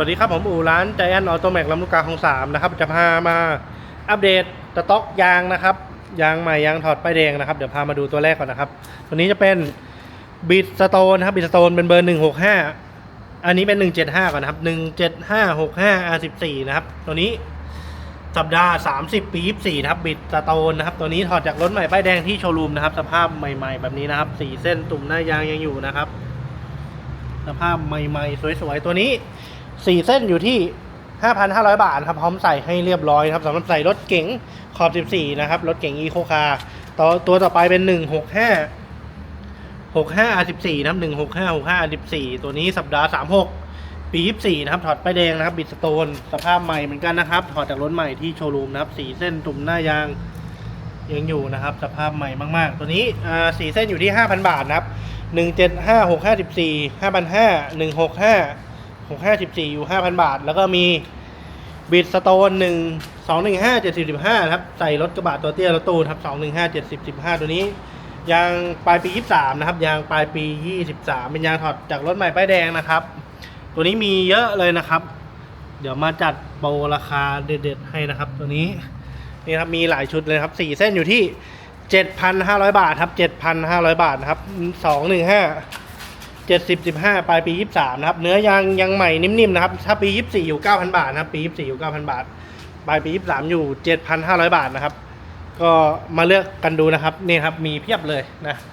วัสดีครับผมอู่ร้านใจแอนออโตแม็กลำลูกกาของสามนะครับจะพามาอัปเดตสต็อกยางนะครับยางใหม่ยางถอดป้ายแดงนะครับเดี๋ยวพามาดูตัวแรกก่อนนะครับตัวนี้จะเป็นบิดสโตนครับบิดสโตนเป็นเบอร์หนึ่งหกห้าอันนี้เป็นหนึ่งเจ็ดห้าก่อนนะครับหนึ่งเจ็ดห้าหกห้าอาสิบสี่นะครับตัวนี้สัปดาห์สามสิบปียี่สี่นะครับบิดสโตนนะครับตัวนี้ถอดจากรถใหม่ป้ายแดงที่โชว์รูมนะครับสภาพใหม่ๆ แบบนี้นะครับสี่เส้นตุ่มหน้ายางยังอยู่นะครับ สภาพใหม่ๆ สวยๆตัวนี้ สี่เส้นอยู่ที่ 5,500 บาทครับพร้อมใส่ให้เรียบร้อยครับสำหรับใส่รถเก๋งขอบ 14 นะครับ รถเก๋งอีโคคาร์ต่อตัวต่อไปเป็น 165 65 R14 นะครับ 165 65 R14 ตัวนี้สัปดาห์ 36 ปี 24 นะครับ ถอดป้ายแดงนะครับ บิดสโตน สภาพใหม่เหมือนกันนะครับ ถอดจากรถใหม่ที่โชว์รูมนะครับ สีเส้นตุ่มหน้ายางยังอยู่นะครับ สภาพใหม่มากๆ ตัวนี้อ่าสีเส้นอยู่ที่ 5,000 บาทนะครับหนึ่งเจ็ด หกห้าสิบสี่อยู่ห้าพันบาท แล้วก็มีบิดสโตนหนึ่งสองหนึ่งห้าเจ็ดสิบสิบห้าครับ ใส่รถกระบะตัวเตี้ยรถตู้ครับสองหนึ่งห้าเจ็ดสิบสิบห้าตัวนี้ยางปลายปียี่สามนะครับยางปลายปียี่สิบสามเป็นยางถอดจากรถใหม่ป้ายแดงนะครับ ตัวนี้มีเยอะเลยนะครับ เดี๋ยวมาจัดโปรราคาเด็ดๆให้นะครับ ตัวนี้นี่ครับมีหลายชุดเลยครับสี่เส้นอยู่ที่7,500บาทครับ7,500บาทนะครับ 215 70 15ปลายปี23นะครับ เนื้อยางยังใหม่นิ่มๆนะครับ ถ้าปี24อยู่9,000บาทนะครับ ปี24อยู่9,000บาท ปลายปี23อยู่7,500บาทนะครับ ก็มาเลือกกันดูนะครับ นี่ครับ มีเพียบเลยนะ215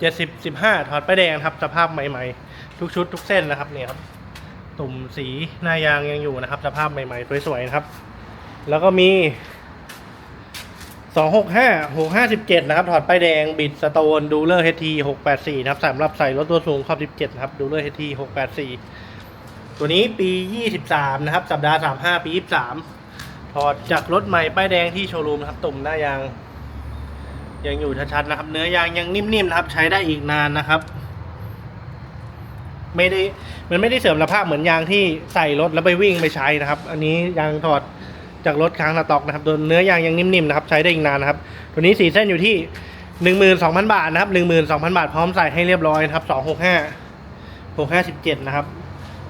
70 15ถอดป้ายแดงครับ สภาพใหม่ๆ ทุกชุดทุกเส้นนะครับนี่ครับ ตุ่มสีหน้ายางยังอยู่นะครับ สภาพใหม่ๆสวยๆนะครับ แล้วก็มี สองหกห้าหกห้าสิบเจ็ดนะครับ ถอดป้ายแดงบิดสโตนดูเลอร์เฮทีหกแปดสี่นะครับสำหรับใส่รถตัวสูงขอบสิบเจ็ดครับดูเลอร์เฮทีหกแปดสี่ตัวนี้ปียี่สิบสามนะครับ สัปดาห์สามห้าปียี่สามถอดจากรถใหม่ป้ายแดงที่โชว์รูมนะครับตุ่มหน้ายาง ยังอยู่ชัดๆนะครับ เนื้อยางยังนิ่มๆนะครับ ใช้ได้อีกนานนะครับ ไม่ได้มันไม่ได้เสื่อมสภาพเหมือนยางที่ใส่รถแล้วไปวิ่งไปใช้นะครับ อันนี้ยางถอด จากรถค้างสต็อกนะครับตัวเนื้อยางยังนิ่มๆนะครับใช้ได้อีกนานนะครับตัวนี้สีเส้นอยู่ที่หนึ่งหมื่นสองพันบาทนะครับหนึ่งหมื่นสองพันบาทพร้อมใส่ให้เรียบร้อยนะครับสองหกห้าหกห้าสิบเจ็ดนะครับ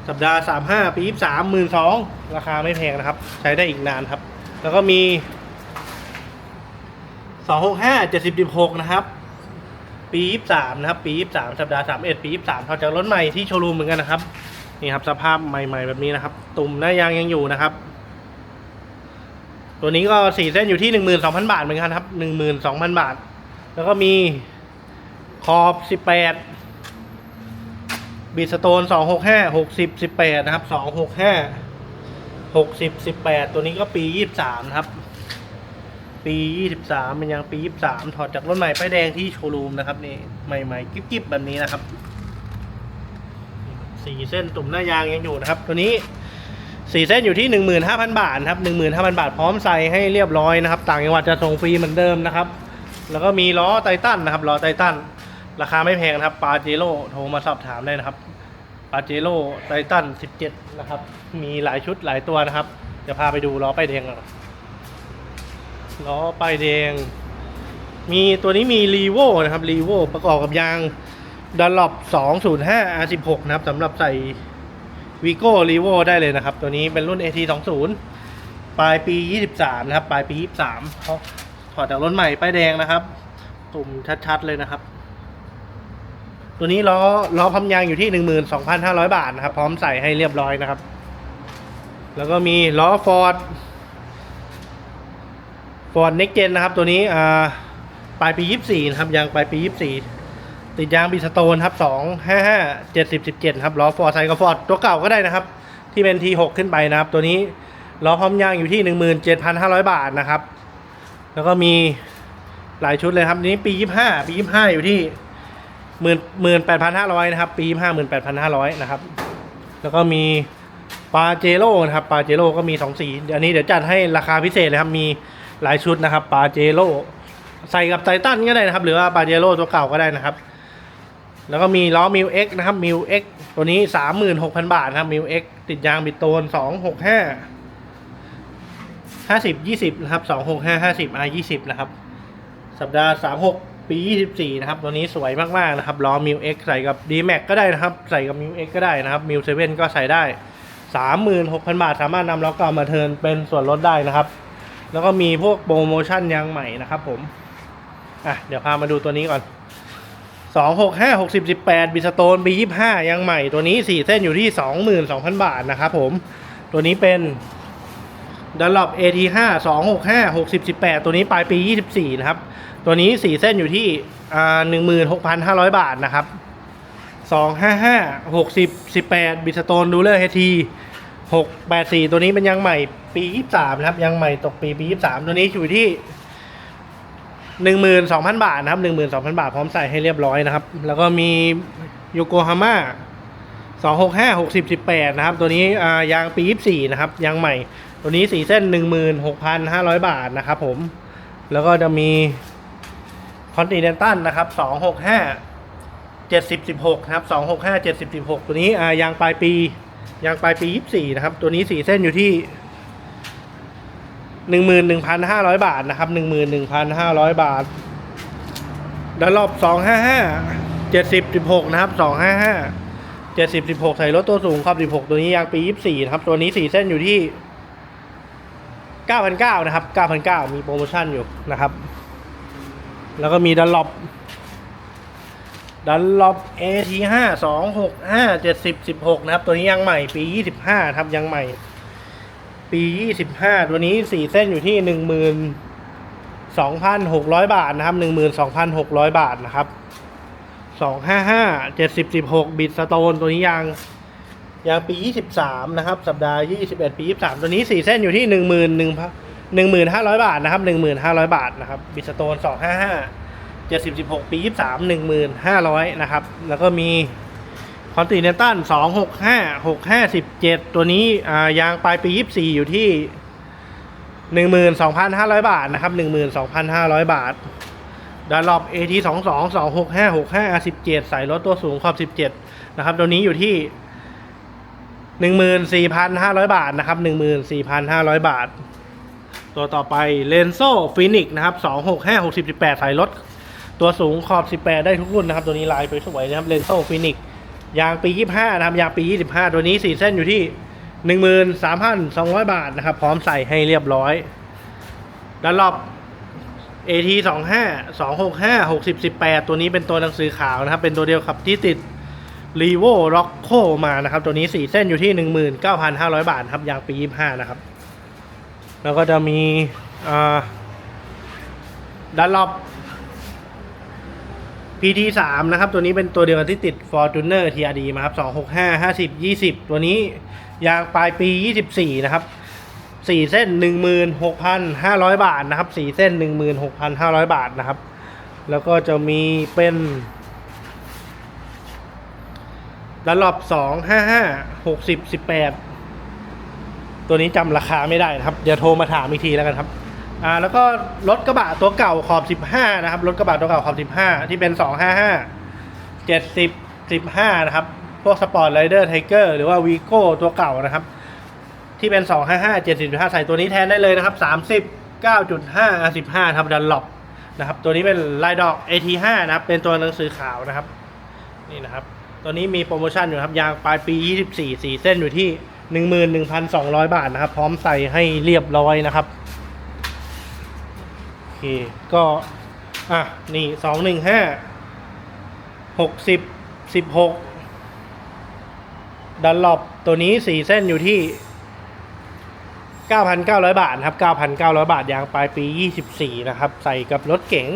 สัปดาห์สามห้าปีสามหมื่นสองราคาไม่แพงนะครับ ใช้ได้อีกนานครับ แล้วก็มีสองหกห้าเจ็ดสิบสิบหกนะครับ ปีสามนะครับ ปีสามสัปดาห์สามเอ็ดปีสามถอดจากรถใหม่ที่โชว์รูมเหมือนกันนะครับนี่ครับสภาพใหม่ ๆ แบบนี้นะครับ ตุ่มหน้ายางยังอยู่นะครับ ตัวนี้ก็สี่เส้นอยู่ที่หนึ่งหมื่นสองพันบาทเหมือนกันครับหนึ่งหมื่นสองพันบาท แล้วก็มีขอบสิบแปดบีสโตนสองหกห้าหกสิบสิบแปดนะครับสองหกห้าหกสิบสิบแปดตัวนี้ก็ปียี่สิบสามครับ ปียี่สิบสามเป็นยังปียี่สิบสามถอดจากรถใหม่ป้ายแดงที่โชว์รูมนะครับนี่ใหม่ๆกิ๊บๆแบบนี้นะครับสี่เส้นตุ่มหน้ายางยังอยู่นะครับ ตัวนี้ สี่เส้นอยู่ที่หนึ่งหมื่นห้าพันบาทครับหนึ่งหมื่นห้าพันบาทพร้อมใส่ให้เรียบร้อยนะครับ ต่างจังหวัดจะส่งฟรีเหมือนเดิมนะครับ แล้วก็มีล้อไททันนะครับล้อไททันราคาไม่แพงนะครับปาเจโร่โทรมาสอบถามได้นะครับปาเจโร่ไททันสิบเจ็ดนะครับ มีหลายชุดหลายตัวนะครับ จะพาไปดูล้อป้ายแดงก่อนล้อป้ายแดง มีตัวนี้มีรีโวนะครับรีโวประกอบกับยางดันลอป205 R16 นะครับสำหรับใส่ วีโก้รีโวได้เลยนะครับ ตัวนี้เป็นรุ่น AT20 ปลายปี 23 นะครับ ปลายปี 23เขาถอดจากรถใหม่ป้ายแดงนะครับตุ่มชัดๆเลยนะครับ ตัวนี้ล้อล้อพัมยางอยู่ที่ 12,500 บาทนะครับ พร้อมใส่ให้เรียบร้อยนะครับ แล้วก็มีล้อฟอร์ดฟอร์ดเน็กเจนนะครับ ตัวนี้อ่าปลายปี 24 นะครับยางปลายปี 24 ติดยางบีสโตนครับสองห้าห้าเจ็ดสิบสิบเจ็ดครับล้อฟอร์ไซกับฟอร์ดตัวเก่าก็ได้นะครับ ที่เป็นทีหกขึ้นไปนะครับ ตัวนี้ล้อพร้อมยางอยู่ที่หนึ่งหมื่นเจ็ดพันห้าร้อยบาทนะครับ แล้วก็มีหลายชุดเลยครับนี้ปียี่ห้าปียี่ห้าอยู่ที่หมื่นหมื่นแปดพันห้าร้อยนะครับปียี่ห้าหมื่นแปดพันห้าร้อยนะครับแล้วก็มีปาเจโร่นะครับปาเจโร่ก็มีสองสีอันนี้เดี๋ยวจัดให้ราคาพิเศษเลยครับมีหลายชุดนะครับปาเจโร่ใส่กับไททันก็ได้นะครับ หรือว่าปาเจโร่ตัวเก่าก็ได้นะครับ แล้วก็มีล้อมิวเอ็กนะครับมิวเอ็กตัวนี้สามหมื่นหกพันบาทนะครับมิวเอ็กติดยางบิดโตนสองหกห้าห้าสิบยี่สิบนะครับสองหกห้าห้าสิบอายี่สิบนะครับ สัปดาห์สามหกปี24นะครับ ตัวนี้สวยมาก ๆ นะครับล้อมิว X ใส่กับ D Max ก็ได้นะครับ ใส่กับมิว X ก็ได้นะครับมิว7ก็ใส่ได้36,000บาท สามารถนำล้อเก่ามาเทินเป็นส่วนลดได้นะครับ แล้วก็มีพวกโปรโมชั่นยางใหม่นะครับผมอะเดี๋ยวพามาดูตัวนี้ก่อน สองหกห้าหกสิบสิบแปดบิสโตนบียี่ห้ายังใหม่ตัวนี้สี่เส้นอยู่ที่สองหมื่นสองพันบาทนะครับผม ตัวนี้เป็นดัลล็อปเอทีห้าสองหกห้าหกสิบสิบแปดตัวนี้ปลายปียี่สิบสี่นะครับ ตัวนี้สี่เส้นอยู่ที่หนึ่งหมื่นหกพันห้าร้อยบาทนะครับสองห้าห้าหกสิบสิบแปดบิสโตนดูเลอร์เฮทีหกแปดสี่ตัวนี้เป็นยังใหม่ปียี่สามนะครับ ยังใหม่ตกปีปียี่สามตัวนี้อยู่ที่ 12,000 บาทนะครับ 12,000 บาทพร้อมใส่ให้เรียบร้อยนะครับ แล้วก็มีโยโกฮาม่า265 60 18นะครับ ตัวนี้ยางปี24นะครับยางใหม่ ตัวนี้4เส้น16,500บาทนะครับผม แล้วก็จะมีคอนติเนนตัลนะครับ265 70 16นะครับ265 70 16ตัวนี้ยางปลายปียางปลายปี24นะครับ ตัวนี้4เส้นอยู่ที่ 11,500 บาทนะครับ 11,500 บาทดันรอบ 255 70 16 นะครับ 255 70 16ใส่รถตัวสูงขอบ16 ตัวนี้ยางปี 24 นะครับ ตัวนี้ 4 เส้นอยู่ที่ 9,900 นะครับ 9,900 มีโปรโมชั่นอยู่นะครับ แล้วก็มีดันลอบดันลอบ AT5 265 70 16 นะครับ ตัวนี้ยังใหม่ปี 25 ครับยังใหม่ ปี25ตัวนี้4เส้นอยู่ที่12,600บาทนะครับ12,600บาทนะครับ255 70 16บิตสโตนตัวนี้ยางยางปี23นะครับ สัปดาห์21ปี23ตัวนี้4เส้นอยู่ที่1 1 1 1,500บาทนะครับ1,500บาทนะครับบิตสโตน255 70 16ปี23 1,500นะครับ แล้วก็มี คอนติเนนตัล265 65 17ตัวนี้ยางปลายปี24อยู่ที่12,500บาทนะครับ12,500บาทดาร์ลอบ AT 2 2 2 6 5 6 5 R 17ใส่รถตัวสูงขอบ17นะครับ ตัวนี้อยู่ที่14,500บาทนะครับ14,500บาท ตัวต่อไปเลนโซฟินิกนะครับ265 60 18ใส่รถตัวสูงขอบ18ได้ทุกรุ่นนะครับ ตัวนี้ลายไปสวยนะครับเลนโซฟินิก ยางปี 25นะครับยางปี 25 ตัวนี้ 4 เส้นอยู่ที่ 13,200 บาทนะครับ พร้อมใส่ให้เรียบร้อยดาร์ลอบ AT 2 5 2 6 5 60 18 ตัวนี้เป็นตัวหนังสือขาวนะครับ เป็นตัวเดียวกับที่ติด r e v o r o c c o มานะครับ ตัวนี้ 4 เส้นอยู่ที่ 19,500 บาทครับยางปี 25 นะครับ แล้วก็จะมีดันลอบ PT 3 นะครับ ตัวนี้เป็นตัวเดียวกันที่ติด Fortuner TRD มาครับ 265 50 20 ตัวนี้ยางปลายปี 24 นะครับสี่เส้นหนึ่งหมื่นหกพันห้าร้อยบาทนะครับสี่เส้นหนึ่งหมื่นหกพันห้าร้อยบาทนะครับ แล้วก็จะมีเป็นดันลอบสองห้าห้าหกสิบสิบแปดตัวนี้จำราคาไม่ได้นะครับ เดี๋ยวโทรมาถามอีกทีแล้วกันครับ อ่าแล้วก็รถกระบะตัวเก่าขอบสิบห้านะครับ รถกระบะตัวเก่าขอบสิบห้าที่เป็นสองห้าห้าเจ็ดสิบสิบห้านะครับ พวกสปอร์ตไรเดอร์ไทเกอร์หรือว่าวีโก้ตัวเก่านะครับ ที่เป็น 255 75ใส่ตัวนี้แทนได้เลยนะครับ 30 9.5 15ครับดันหลบนะครับ ตัวนี้เป็นลายดอก AT5 นะครับ เป็นตัวหนังสือขาวนะครับ นี่นะครับ ตัวนี้มีโปรโมชั่นอยู่ครับ ยางปลายปี 24 4 เส้นอยู่ที่ 11,200 บาทนะครับ พร้อมใส่ให้เรียบร้อยนะครับ เค ก็ อะ นี่215 60 16ดันหลบตัวนี้4เส้นอยู่ที่9,900 บาทนะครับ 9,900 บาทยางปลายปี 24 นะครับ ใส่กับรถเก๋ง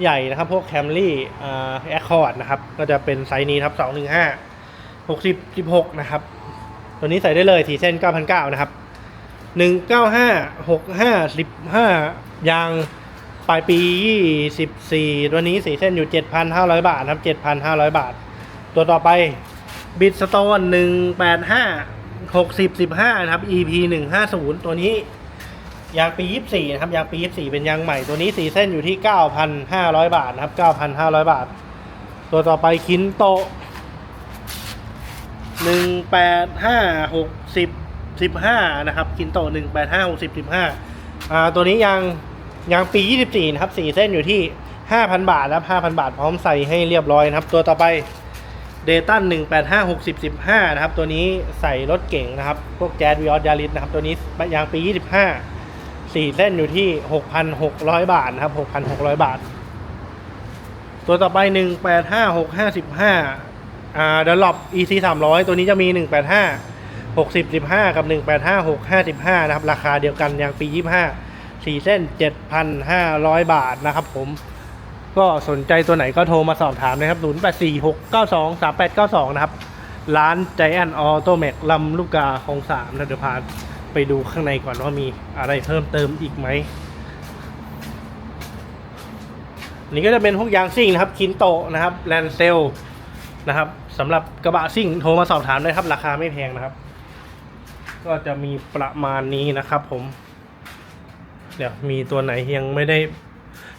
ใหญ่นะครับ พวกแคมรี่อ่าแอคคอร์ดนะครับ ก็จะเป็นไซส์นี้ครับ 215 60 16 นะครับ ตัวนี้ใส่ได้เลยทีเส้น 9,900 นะครับ 195 65 15 ยาง ปลายปี 24 ตัวนี้สีเส้นอยู่ 7,500 บาทครับ 7,500 บาท ตัวต่อไปบิดสโตน185หกสิบสิบห้านะครับ EP หนึ่งห้าศูนย์ตัวนี้ยางปียี่สี่นะครับยางปียี่สี่เป็นยางใหม่ตัวนี้สีเส้นอยู่ที่เก้าพันห้าร้อยบาทนะครับเก้าพันห้าร้อยบาท ตัวต่อไปคินโตหนึ่งแปดห้าหกสิบสิบห้านะครับคินโตหนึ่งแปดห้าหกสิบสิบห้าอ่าตัวนี้ยาง ยางปียี่สิบสี่นะครับสีเส้นอยู่ที่ 5,000 บาทนะครับ 5,000 บาทพร้อมใส่ให้เรียบร้อยนะครับ ตัวต่อไปเดตัน185 60 15 นะครับ ตัวนี้ใส่รถเก่งนะครับ พวกแจ๊สวิออสยาริสนะครับ ตัวนี้ยางปี 25 4 เส้นอยู่ที่ 6,600 บาทนะครับ 6,600 บาท ตัวต่อไป 185 655อ่าเดลอป EC 300 ตัวนี้จะมี 185 60 15 กับ 185 655 นะครับ ราคาเดียวกันยางปี 25 4เส้น 7,500 บาทนะครับผม ก็สนใจตัวไหนก็โทรมาสอบถามนะครับ 084692 3892 นะครับ ร้านใจแอนออโตเมกลำลูกกาของสามนะเดี๋ยวพาไปดูข้างในก่อนว่ามีอะไรเพิ่มเติมอีกไหมนนี้ก็จะเป็นพวกยางซิ่งนะครับคินโตนะครับแลนเซลนะครับสำหรับกระบะซิ่งโทรมาสอบถามได้ครับ ราคาไม่แพงนะครับ ก็จะมีประมาณนี้นะครับผม เดี๋ยวมีตัวไหนยังไม่ได้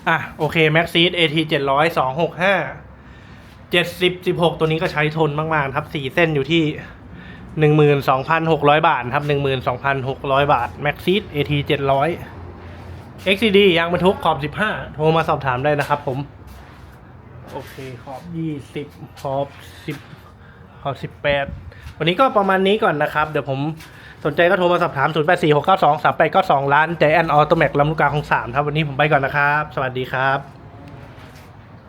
อะ โอเคแม็กซีด AT 700 265 70 16ตัวนี้ก็ใช้ทนมากๆครับ4เส้นอยู่ที่12,600บาทครับ12,600บาทแม็กซีด AT 700 XCD ยางบรรทุกขอบ 15 โทรมาสอบถามได้นะครับผม โอเค ขอบ 20 ขอบ 10 ขอบ 18 วันนี้ก็ประมาณนี้ก่อนนะครับ เดี๋ยวผม สนใจก็โทรมาสอบถาม 0 8 4 6 9 2 3 8 9 2ล้านใจแอนออโตเมกลำลูกกาของ 3 ครับ วันนี้ผมไปก่อนนะครับ สวัสดีครับ